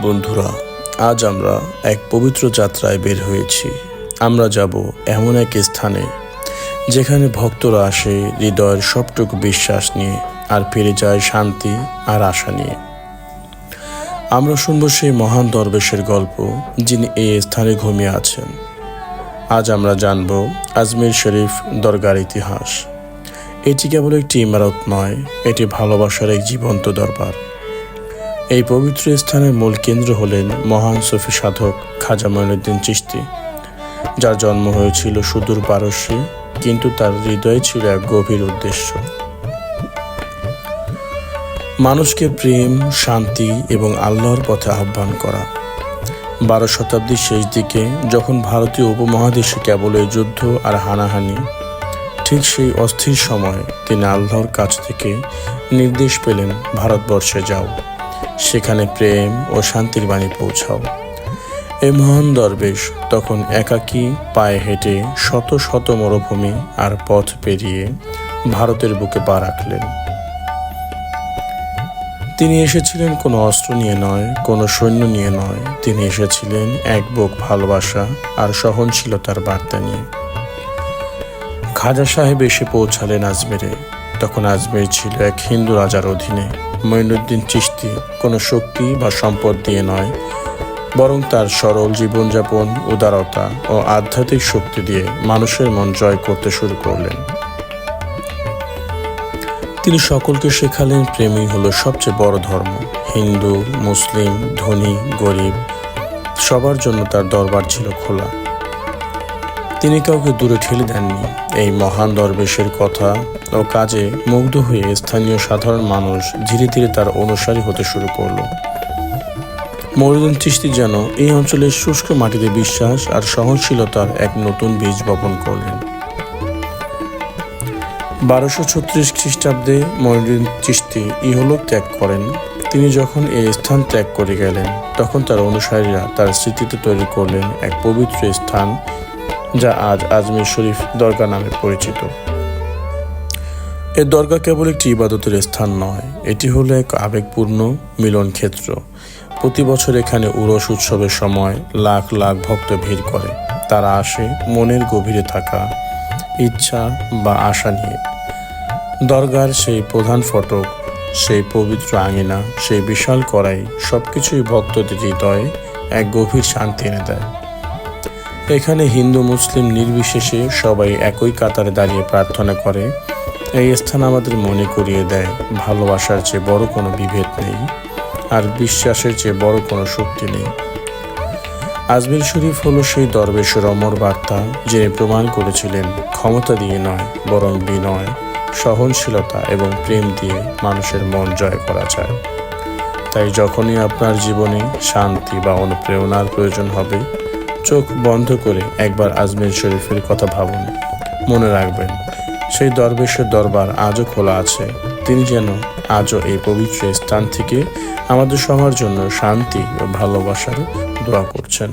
বন্ধুরা, আজ আমরা এক পবিত্র যাত্রায় বের হয়েছি। আমরা যাব এমন এক স্থানে, যেখানে ভক্তরা আসে হৃদয়ের সবটুকু বিশ্বাস নিয়ে আর ফিরে যায় শান্তি আর আশা নিয়ে। আমরা শুনব সেই মহান দরবেশের গল্প, যিনি এই স্থানে ঘুমিয়ে আছেন। আজ আমরা জানব আজমির শরীফ দরগার ইতিহাস। এটি কেবল একটি ইমারত নয়, এটি ভালোবাসার এক জীবন্ত দরবার। এই পবিত্র স্থানের মূল কেন্দ্র হলেন মহান সফি সাধক খাজা মঈনুদ্দিন চিশতি। যার জন্ম হয়েছিল সুদূর পারস্যে কিন্তু তার হৃদয়ে ছিল এক গভীর উদ্দেশ্য। মানুষকে প্রেম, শান্তি এবং আল্লাহর পথে আহ্বান করা। বারো শতাব্দীর শেষ দিকে যখন ভারতীয় উপমহাদেশে কেবল এই যুদ্ধ আর হানাহানি, ঠিক সেই অস্থির সময় তিনি আল্লাহর কাছ থেকে নির্দেশ পেলেন, ভারতবর্ষে যাও। সেখানে প্রেম ও শান্তির বাণী পৌঁছাও। এই মহান দরবেশ তখন একাকী পায়ে হেঁটে শত শত মরুভূমি আর পথ পেরিয়ে ভারতের বুকে পা রাখলেন। তিনি এসেছিলেন কোনো অস্ত্র নিয়ে নয়, কোনো সৈন্য নিয়ে নয়। তিনি এসেছিলেন এক বুক ভালোবাসা আর সহনশীলতার বার্তা নিয়ে। খাজা সাহেব এসে পৌঁছালেন আজমেরে। তখন আজমের ছিল এক হিন্দু রাজার অধীনে। মঈনুদ্দিন চিশতি কোনো শক্তি বা সম্পদ দিয়ে নয়, বরং তার সরল জীবনযাপন, উদারতা ও আধ্যাত্মিক শক্তি দিয়ে মানুষের মন জয় করতে শুরু করলেন। তিনি সকলকে শেখালেন প্রেমই হলো সবচেয়ে বড় ধর্ম। হিন্দু, মুসলিম, ধনী, গরিব, সবার জন্য তার দরবার ছিল খোলা। তিনি কাউকে দূরে ঠেলে দেননি। এই মহান দরবেশের কথা ও কাজে মুগ্ধ হয়ে স্থানীয় সাধারণ মানুষ ধীরে ধীরে তার অনুসারী হতে শুরু করল। মরুদিন চিস্তি যেন এই অঞ্চলের শুষ্ক মাটিতে বিশ্বাস আর সহনশীলতার এক নতুন বীজ বপন করলেন। বারোশো ছত্রিশ খ্রিস্টাব্দে মরুদিন চিস্তি ইহলোক ত্যাগ করেন। তিনি যখন এই স্থান ত্যাগ করে গেলেন, তখন তার অনুসারীরা তার স্মৃতিতে তৈরি করলেন এক পবিত্র স্থান যা আজ আজমির শরীফ দরগা নামে পরিচিত। এ দরগা কেবল একটি ইবাদতের স্থান নয়, এটি হলো এক আবেগপূর্ণ মিলন ক্ষেত্র। প্রতি বছর এখানে উরস উৎসবের সময় লাখ লাখ ভক্ত ভিড় করে। তারা আসে মনের গভীরে থাকা ইচ্ছা বা আশা নিয়ে। দরগার সেই প্রধান ফটক, সেই পবিত্র আঙিনা, সেই বিশাল কড়াই সব কিছুই ভক্তদের হৃদয়ে এক গভীর শান্তি এনে দেয়। এখানে হিন্দু, মুসলিম নির্বিশেষে সবাই একই কাতারে দাঁড়িয়ে প্রার্থনা করে। এই স্থান আমাদের মনে করিয়ে দেয়, ভালোবাসার চেয়ে বড় কোনো বিভেদ নেই আর বিশ্বাসের চেয়ে বড় কোনো শক্তি নেই। আজমির শরীফ হলো সেই দরবেশের অমর বার্তা, যিনি প্রমাণ করেছিলেন ক্ষমতা দিয়ে নয়, বরং বিনয়, সহনশীলতা এবং প্রেম দিয়ে মানুষের মন জয় করা যায়। তাই যখনই আপনার জীবনে শান্তি বা অনুপ্রেরণার প্রয়োজন হবে চোখ বন্ধ করে একবার আজমের শরীফের কথা ভাবুন। মনে রাখবেন, সেই দরবেশের দরবার আজও খোলা আছে। তিনি যেন আজও এই পবিত্র স্থান থেকে আমাদের সবার জন্য শান্তি ও ভালোবাসার দোয়া করছেন।